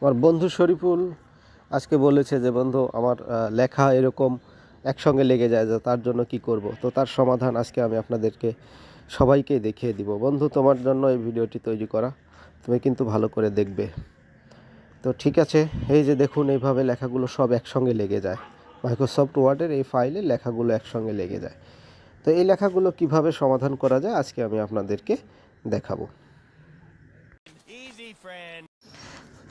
আমার বন্ধু শরীফুল আজকে বলেছে যে, বন্ধু, আমার লেখা এরকম একসঙ্গে লেগে যায় যে তার জন্য কি করব? তো তার সমাধান আজকে আমি আপনাদেরকে সবাইকে দেখিয়ে দিব। বন্ধু, তোমার জন্য এই ভিডিওটি তৈরি করা তুমি কিন্তু ভালো করে দেখবে। তো ঠিক আছে, এই যে দেখুন, এইভাবে লেখাগুলো সব একসঙ্গে লেগে যায়। মাইক্রোসফট ওয়ার্ডের এই ফাইলে লেখাগুলো একসঙ্গে লেগে যায়। তো এই লেখাগুলো কীভাবে সমাধান করা যায়, আজকে আমি আপনাদেরকে দেখাবো.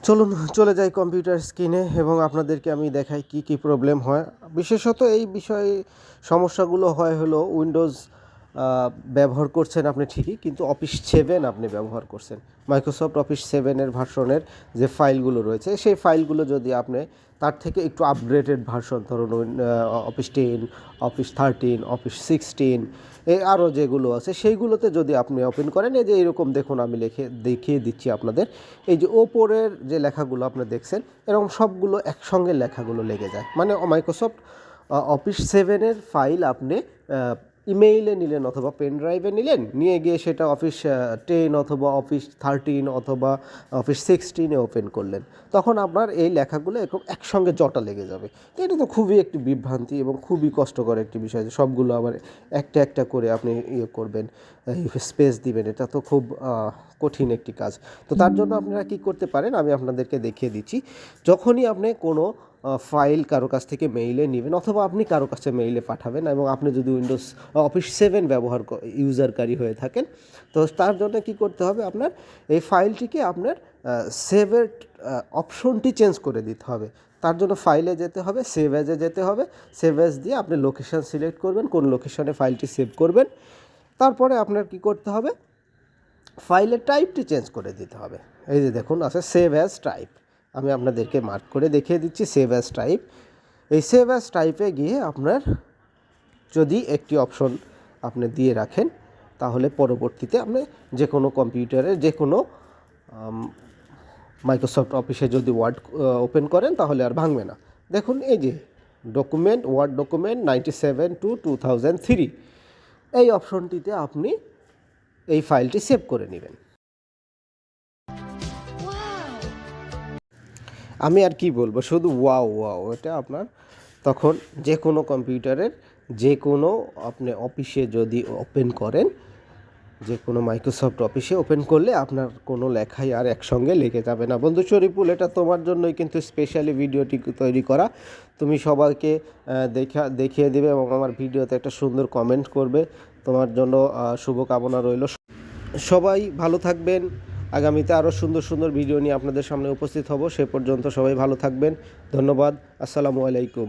চলুন, চলে যাই কম্পিউটার স্ক্রিনে এবং আপনাদেরকে আমি দেখাই কি কি প্রবলেম হয়। বিশেষত এই বিষয়ে সমস্যাগুলো হয় হলো উইন্ডোজ ব্যবহার করছেন আপনি ঠিকই, কিন্তু অফিস সেভেন আপনি ব্যবহার করছেন। মাইক্রোসফট অফিস সেভেনের ভার্সনের যে ফাইলগুলো রয়েছে, সেই ফাইলগুলো যদি আপনি তার থেকে একটু আপগ্রেডেড ভার্সন, ধরুন office ten office thirteen office sixteen এই আরও যেগুলো আছে, সেইগুলোতে যদি আপনি ওপেন করেন, এই যে এরকম দেখুন, আমি লিখে, দেখিয়ে দিচ্ছি আপনাদের। এই যে ওপরের যে লেখাগুলো আপনি দেখছেন, এরকম সবগুলো একসঙ্গে লেখাগুলো লেগে যায়। মানে মাইক্রোসফট অফিস সেভেনের ফাইল আপনি ইমেইলে নিলেন অথবা পেন ড্রাইভে নিলেন, নিয়ে গিয়ে সেটা অফিস টেন অথবা অফিস থার্টিন অথবা অফিস সিক্সটিনে ওপেন করলেন। তখন আপনার এই লেখাগুলো এরকম একসঙ্গে জটা লেগে যাবে। তো এটা তো খুবই একটি বিভ্রান্তি এবং খুবই কষ্টকর একটি বিষয় সবগুলো আবার একটা একটা করে আপনি ইয়ে করবেন স্পেস দিবেন। এটা তো খুব কঠিন একটি কাজ। তো তার জন্য আপনারা কি করতে পারেন, আমি আপনাদেরকে দেখিয়ে দিচ্ছি। যখনই আপনি কোনো ফাইল কারও কাছ থেকে মেইলে নেবেন অথবা আপনি কারও কাছে মেইলে পাঠাবেন এবং আপনি যদি উইন্ডোজ অফিস সেভেন ব্যবহার ইউজারকারী হয়ে থাকেন, তো তার জন্য কি করতে হবে আপনার? এই ফাইলটিকে আপনার সেভের অপশনটি চেঞ্জ করে দিতে হবে। তার জন্য ফাইলে যেতে হবে সেভ অ্যাজে যেতে হবে। সেভ অ্যাজ দিয়ে আপনি লোকেশন সিলেক্ট করবেন, কোন লোকেশনে ফাইলটি সেভ করবেন। তারপরে আপনার কি করতে হবে? ফাইলের টাইপটি চেঞ্জ করে দিতে হবে। এই যে দেখুন, আছে সেভ অ্যাজ টাইপ আমি আপনাদেরকে মার্ক করে দেখিয়ে দিচ্ছি সেভ অ্যাজ টাইপ এই সেভ অ্যাজ টাইপে গিয়ে আপনার যদি একটি অপশন আপনি দিয়ে রাখেন, তাহলে পরবর্তীতে আপনি যে কোনো কম্পিউটারে যে কোনো মাইক্রোসফট অফিসে যদি ওয়ার্ড ওপেন করেন, তাহলে আর ভাঙবে না। দেখুন, এই যে document word document ninety seven to two thousand three এই অপশনটিতে আপনি এই ফাইলটি সেভ করে নেবেন। আমি আর কি বলব? শুধু ওয়াও ওয়াও, এটা আপনার তখন যে কোনো কম্পিউটারের যে কোনো আপনি অফিসে যদি ওপেন করেন যে কোনো মাইক্রোসফট অফিসে ওপেন করলে আপনার কোনো লেখাই আর একসঙ্গে লেগে যাবে না। বন্ধু শরীফুল, এটা তোমার জন্যই কিন্তু স্পেশালি ভিডিওটি তৈরি করা। তুমি সবাইকে দেখা, দেখিয়ে দেবে এবং আমার ভিডিওতে একটা সুন্দর কমেন্ট করবে। তোমার জন্য শুভকামনা রইল। সবাই ভালো থাকবেন। আগামীতে আরও সুন্দর সুন্দর ভিডিও নিয়ে আপনাদের সামনে উপস্থিত হব। সে পর্যন্ত সবাই ভালো থাকবেন। ধন্যবাদ। আসসালামু আলাইকুম।